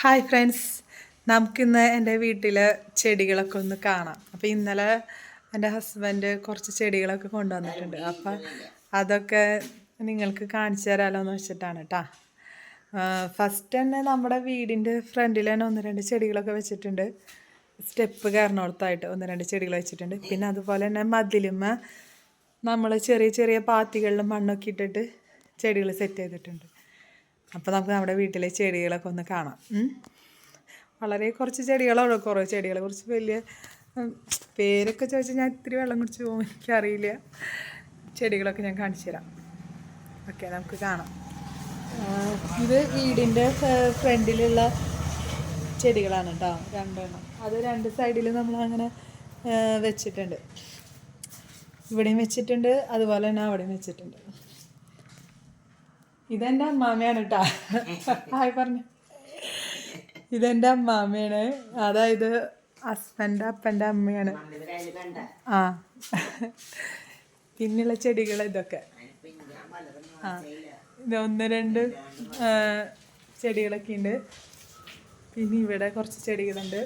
Hi friends നമുക്കിന്ന് എന്റെ വീട്ടിലെ ചെടികളൊക്കെ ഒന്ന് കാണാം. അപ്പോൾ ഇന്നലെ എന്റെ ഹസ്ബൻഡ് കുറച്ച് ചെടികളൊക്കെ കൊണ്ടുവന്നിട്ടുണ്ട്. അപ്പം അതൊക്കെ നിങ്ങൾക്ക് കാണിച്ചു തരാമല്ലോ എന്ന് വെച്ചിട്ടാണ് കേട്ടോ ഫസ്റ്റ് തന്നെ നമ്മുടെ വീടിന്റെ ഫ്രണ്ടിൽ തന്നെ ഒന്ന് രണ്ട് ചെടികളൊക്കെ വെച്ചിട്ടുണ്ട്. സ്റ്റെപ്പ് കയറിനോടത്തായിട്ട് ഒന്ന് രണ്ട് ചെടികൾ വെച്ചിട്ടുണ്ട്. പിന്നെ അതുപോലെ തന്നെ മതിലുമ്മ നമ്മൾ ചെറിയ ചെറിയ പാത്തികളിൽ മണ്ണൊക്കെ ഇട്ടിട്ട് ചെടികൾ സെറ്റ് ചെയ്തിട്ടുണ്ട്. അപ്പോൾ നമുക്ക് നമ്മുടെ വീട്ടിലെ ചെടികളൊക്കെ ഒന്ന് കാണാം. വളരെ കുറച്ച് ചെടികളുള്ളൂ കുറേ ചെടികളെ. കുറിച്ച് വലിയ പേരൊക്കെ ചോദിച്ചാൽ ഞാൻ ഇത്തിരി വെള്ളം കുടിച്ച് പോകും. എനിക്കറിയില്ല. ചെടികളൊക്കെ ഞാൻ കാണിച്ചു തരാം. ഓക്കെ നമുക്ക് കാണാം. ഇത് വീടിന്റെ ഫ്രണ്ടിലുള്ള ചെടികളാണ് കേട്ടോ രണ്ടെണ്ണം. അത് രണ്ട് സൈഡിൽ നമ്മൾ അങ്ങനെ വെച്ചിട്ടുണ്ട്. ഇവിടെയും വെച്ചിട്ടുണ്ട്. അതുപോലെ തന്നെ അവിടെയും വെച്ചിട്ടുണ്ട്. ഇതെന്റെ അമ്മാമയാണ് കേട്ടാ ഹായ് പറഞ്ഞു. ഇതെന്റെ അമ്മാമയാണ്. അതായത് ഹസ്ബൻഡ് അപ്പന്റെ അമ്മയാണ്. ആ. പിന്നെയുള്ള ചെടികൾ ഇതൊക്കെ. ആ. ഇത് ഒന്ന് രണ്ട് ചെടികളൊക്കെ ഉണ്ട് പിന്നെ ഇവിടെ കുറച്ച് ചെടികളുണ്ട്.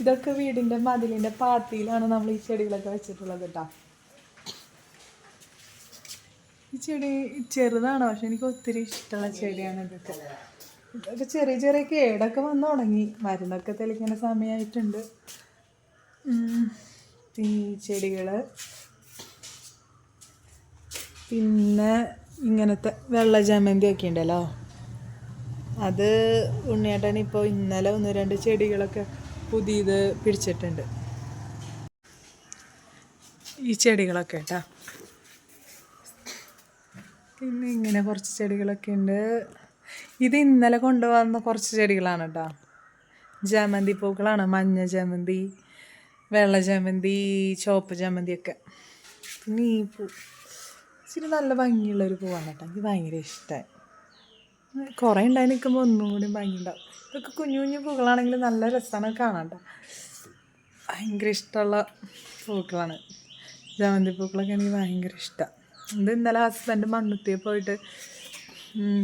ഇതൊക്കെ വീടിന്റെ മതിലിന്റെ പാത്തിയിലാണ് നമ്മൾ ഈ ചെടികളൊക്കെ വെച്ചിട്ടുള്ളത് കേട്ടോ ഈ ചെടി ചെറുതാണ് പക്ഷെ എനിക്ക് ഒത്തിരി ഇഷ്ടമുള്ള ചെടിയാണ് ഇതൊക്കെ. ഇതൊക്കെ ചെറിയ ചെറിയ കേടൊക്കെ വന്നു തുടങ്ങി മരുന്നൊക്കെ തെളിക്കുന്ന സമയമായിട്ടുണ്ട് ഈ ചെടികൾ പിന്നെ ഇങ്ങനത്തെ വെള്ള ജമന്തി ഒക്കെ ഉണ്ടല്ലോ. അത് ഉണ്ണിയേട്ടൻ ഇപ്പോൾ ഇന്നലെ ഒന്ന് രണ്ട് ചെടികളൊക്കെ പുതിയത് പിടിച്ചിട്ടുണ്ട്. ഈ ചെടികളൊക്കെ കേട്ടോ. പിന്നെ ഇങ്ങനെ കുറച്ച് ചെടികളൊക്കെ ഉണ്ട്. ഇത് ഇന്നലെ കൊണ്ടുവന്ന കുറച്ച് ചെടികളാണ് കേട്ടോ ജമന്തി പൂക്കളാണ്. മഞ്ഞ ജമന്തി വെള്ള ജമന്തി ചുവപ്പ് ജമന്തി ഒക്കെ. പിന്നെ ഈ പൂ. ഇച്ചിരി നല്ല ഭംഗിയുള്ളൊരു പൂവാണ് കേട്ടോ എനിക്ക് ഭയങ്കര ഇഷ്ടമായി കുറേ ഉണ്ടായി നിൽക്കുമ്പോൾ ഒന്നും കൂടി ഭംഗിയുണ്ടാവും ഇതൊക്കെ കുഞ്ഞു കുഞ്ഞു പൂക്കളാണെങ്കിൽ നല്ല രസമാണ് കാണാം കേട്ടോ ഭയങ്കര ഇഷ്ടമുള്ള പൂക്കളാണ്. ജമന്തി പൂക്കളൊക്കെ എനിക്ക് ഭയങ്കര ഇഷ്ടമാണ് ഇത് ഇന്നലെ ഹസ്ബൻഡ് മണ്ണുത്തിയെ പോയിട്ട്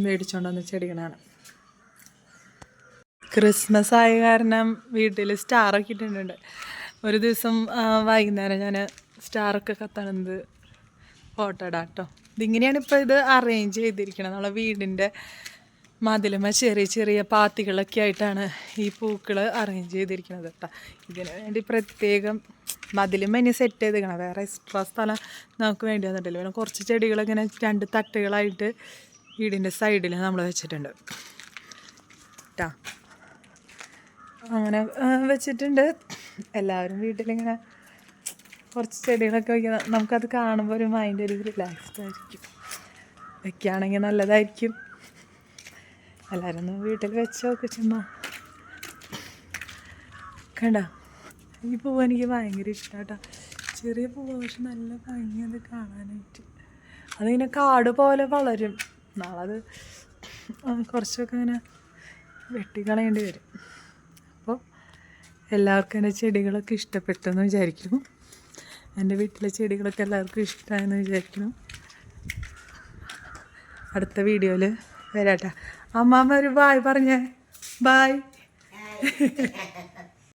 മേടിച്ചോണ്ട് വന്ന ചെടികളാണ് ക്രിസ്മസ് ആയ കാരണം വീട്ടിൽ സ്റ്റാറൊക്കെ ഇട്ടിട്ടുണ്ട്. ഒരു ദിവസം വൈകുന്നേരം ഞാൻ സ്റ്റാറൊക്കെ കത്തണത് ഫോട്ടോ ഇടാം കേട്ടോ ഇതിങ്ങനെയാണ് ഇപ്പോൾ ഇത് അറേഞ്ച് ചെയ്തിരിക്കുന്നത് നമ്മളെ വീടിന്റെ മതിലുമ ചെറിയ ചെറിയ പാത്തികളൊക്കെ ആയിട്ടാണ് ഈ പൂക്കൾ അറേഞ്ച് ചെയ്തിരിക്കുന്നത് കേട്ടോ ഇതിന് വേണ്ടി പ്രത്യേകം മതിലുമ ഇനി സെറ്റ് ചെയ്തിരിക്കണം. വേറെ എക്സ്ട്രാ സ്ഥലം നമുക്ക് വേണ്ടി വന്നിട്ടില്ല. പിന്നെ കുറച്ച് ചെടികളിങ്ങനെ രണ്ട് തട്ടുകളായിട്ട് വീടിന്റെ സൈഡിൽ നമ്മൾ വെച്ചിട്ടുണ്ട്. കേട്ടോ അങ്ങനെ വെച്ചിട്ടുണ്ട്. എല്ലാവരും വീട്ടിലിങ്ങനെ കുറച്ച് ചെടികളൊക്കെ വയ്ക്കുന്ന നമുക്കത് കാണുമ്പോൾ ഒരു മൈൻഡ് ഒരു റിലാക്സ്ഡ് ആയിരിക്കും. വെക്കുകയാണെങ്കിൽ നല്ലതായിരിക്കും. എല്ലാവരും ഒന്ന് വീട്ടിൽ വെച്ചോക്കെ ചുമ്മാ. കണ്ട? ഈ പൂവ് എനിക്ക് ഭയങ്കര ഇഷ്ടമാട്ടോ ചെറിയ പൂവ് പക്ഷെ നല്ല ഭംഗി അത് കാണാനായിട്ട്. അതിങ്ങനെ കാട് പോലെ വളരും. നാളെ അത് കുറച്ചൊക്കെ ഇങ്ങനെ വെട്ടിക്കളയേണ്ടി വരും. അപ്പോൾ എല്ലാവർക്കും എന്റെ ചെടികളൊക്കെ ഇഷ്ടപ്പെട്ടെന്ന് വിചാരിക്കുന്നു. എന്റെ വീട്ടിലെ ചെടികളൊക്കെ എല്ലാവർക്കും ഇഷ്ടമായെന്ന് വിചാരിക്കുന്നു. അടുത്ത വീഡിയോയിൽ വരാട്ടാ. അമ്മാമ്മ ഒരു ബായ് പറഞ്ഞേ. ബായ്